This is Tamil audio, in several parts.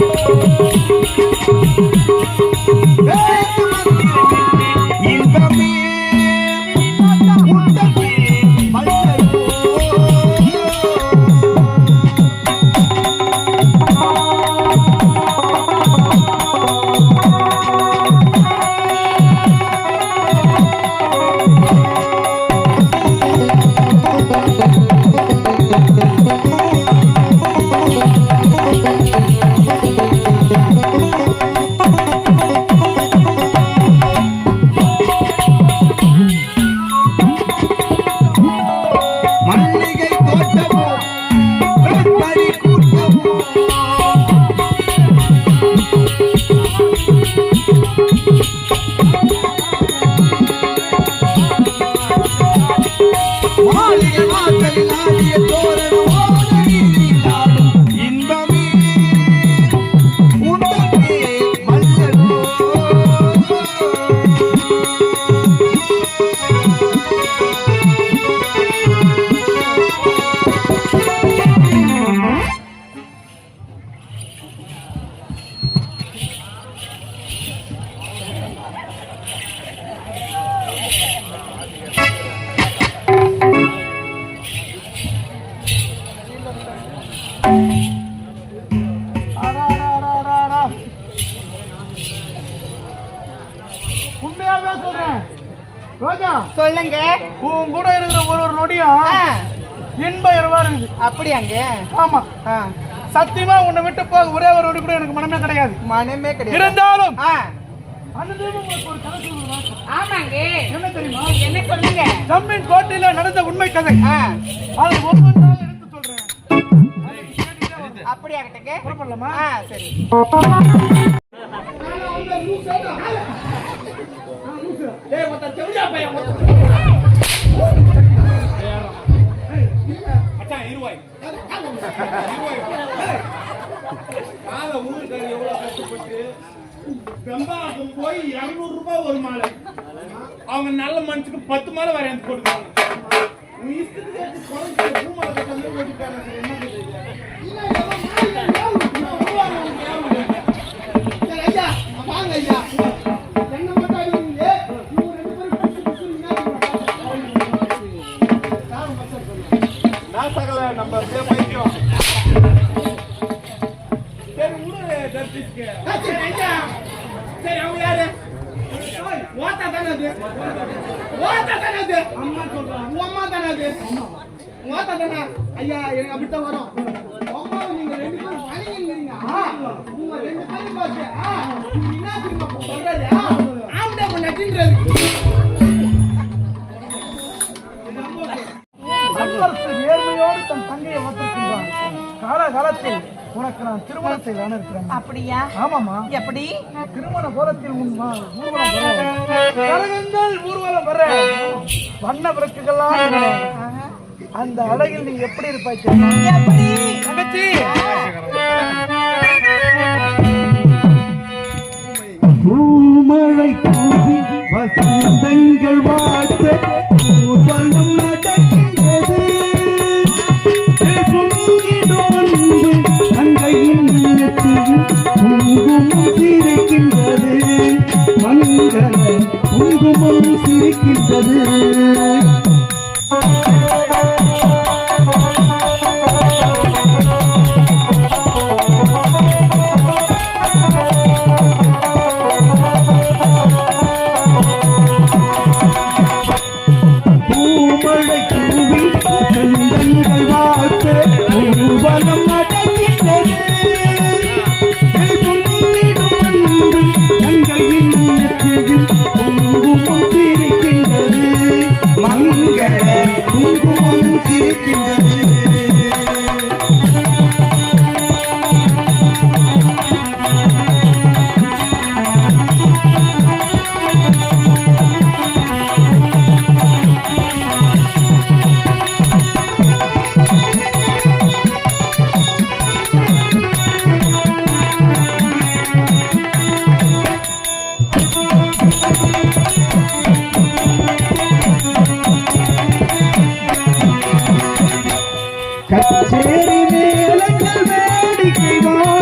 Música சொல்றேன் ரோஜா சொல்லுங்க. உன் கூட இருக்கிற ஒரு ஒரு நொடியும் இன்ப இரவா இருக்குது. அப்படியாங்க ஆமா. சத்தியமா உன்னை விட்டு போக ஒரே ஒரு நொடி கூட எனக்கு மனமே கிடையாது. மனமே கிடையாது. இருந்தாலும் ஆமாங்க. என்ன தெரியுமா? என்ன சொல்லுங்க? ஜம்மின் கோட்டையில நடந்த உண்மை கதை. அது ஒவ்வொன்றாக எடுத்து சொல்றேன். புறப்படலாமா? ஆ சரி. மச்சான் இருவாய் காலை ஊருக்கார எவ்வளவு கஷ்டப்பட்டு வெம்பாக்கம் போய் இருநூறு ரூபாய் ஒரு மாலை அவங்க நல்ல மனுஷனுக்கு பத்து மாலை வரையாந்து கொடுத்தாங்க நீ இஷ்டத்துக்கு நம்ம அப்படியே பைத்தியம் சரி விடு தர்பிஸ்க்கு சரி அவங்க யாரு? ஓட்டா தானே அது? ஓட்டா தானே அது? அம்மா சொல்றான் உன் அம்மா தானே அது? தானே? ஐயா எனக்கு அப்படித்தான் வரும். அம்மா நீங்க ரெண்டு பேரும் வணங்கிங்க உங்க ரெண்டு பேரும் பார்த்து ஆ, என்ன திரும்ப சொல்றது? ஆம்டா நட்டின்றது காலகாலத்தில் உனக்கு நான் திருமணம் செய்யலான்னு இருக்கிறேன் அப்படியா? ஆமாமா எப்படி? திருமண கோலத்தில் உன் ஊர்வலம் வர கரகங்கள் ஊர்வலம் வர வண்ண விளக்குகள்லாம். அந்த அழகில் நீ எப்படி இருப்பாய் தங்கச்சி! பூமழை தூவி வசந்தங்கள் வாழ்த்த ஊர்வலம் மேலங்கள் வேடிக்கை வா.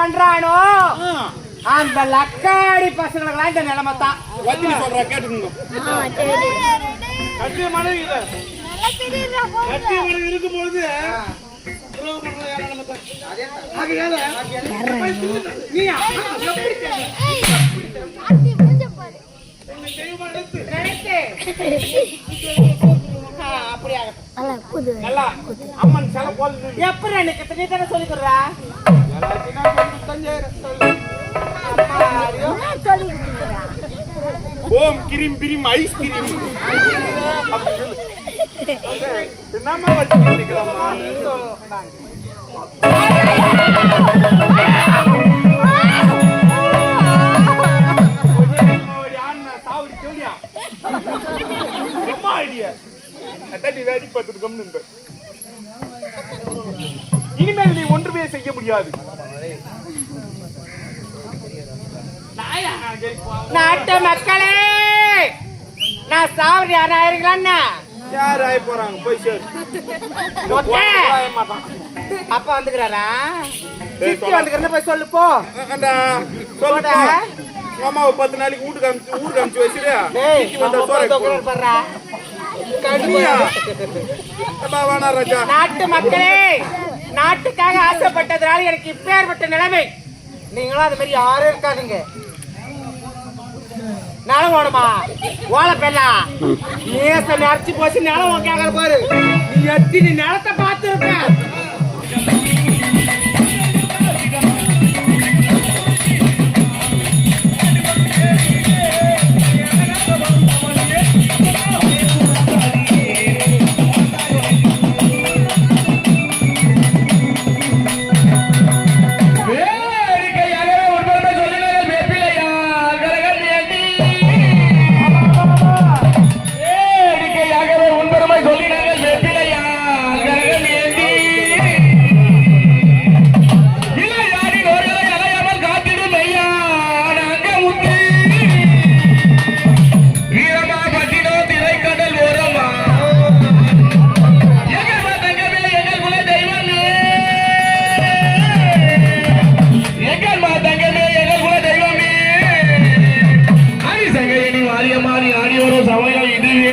பண்றானோ? அந்த லக்காடி பசங்களுக்கெல்லாம் இந்த நிலைமை தான். வத்தினி சொல்றா கேட்டுக்கோங்க. மனைவி மனைவி இருக்கும் பொழுது கேட்ட? அம்மன். எப்படி எனக்கு நீ தானே. சொல்லு. அம்மாடியோ. ஓம் கிரீம் கிரீம். என்னம்மா அம்மா ஐடியா. அதான் வேடி பார்த்துட்டு கம்னு இருந்த. இனிமேல் நீ ஒன்றுமே செய்ய முடியாது. நாட்டு மக்களே நான் சாவடி யாரா ஆயிருங்களான்னு யார் ஆகி போறாங்க? போய் சேரு. அப்பா வந்துக்கிறாரா? சித்தி வந்துக்கிறேன்னு போய் சொல்லு போ. சொல்லுடா அம்மாவை பத்து நாளைக்கு வீட்டுக்கு கண்ணியா அப்பா வேணா ராஜா. நாட்டு மக்களே நாட்டுக்காக ஆசைப்பட்டதுனால எனக்கு இப்பேற்பட்ட நிலைமை. நீங்களும் அது மாதிரி யாரும் இருக்காதீங்க. நிலம் வேணுமா? ஓலை பெல்லா நேச நரைச்சு போச்சு? நிலம் கேட்கற பாரு. நீ எத்தி நிலத்தை பார்த்து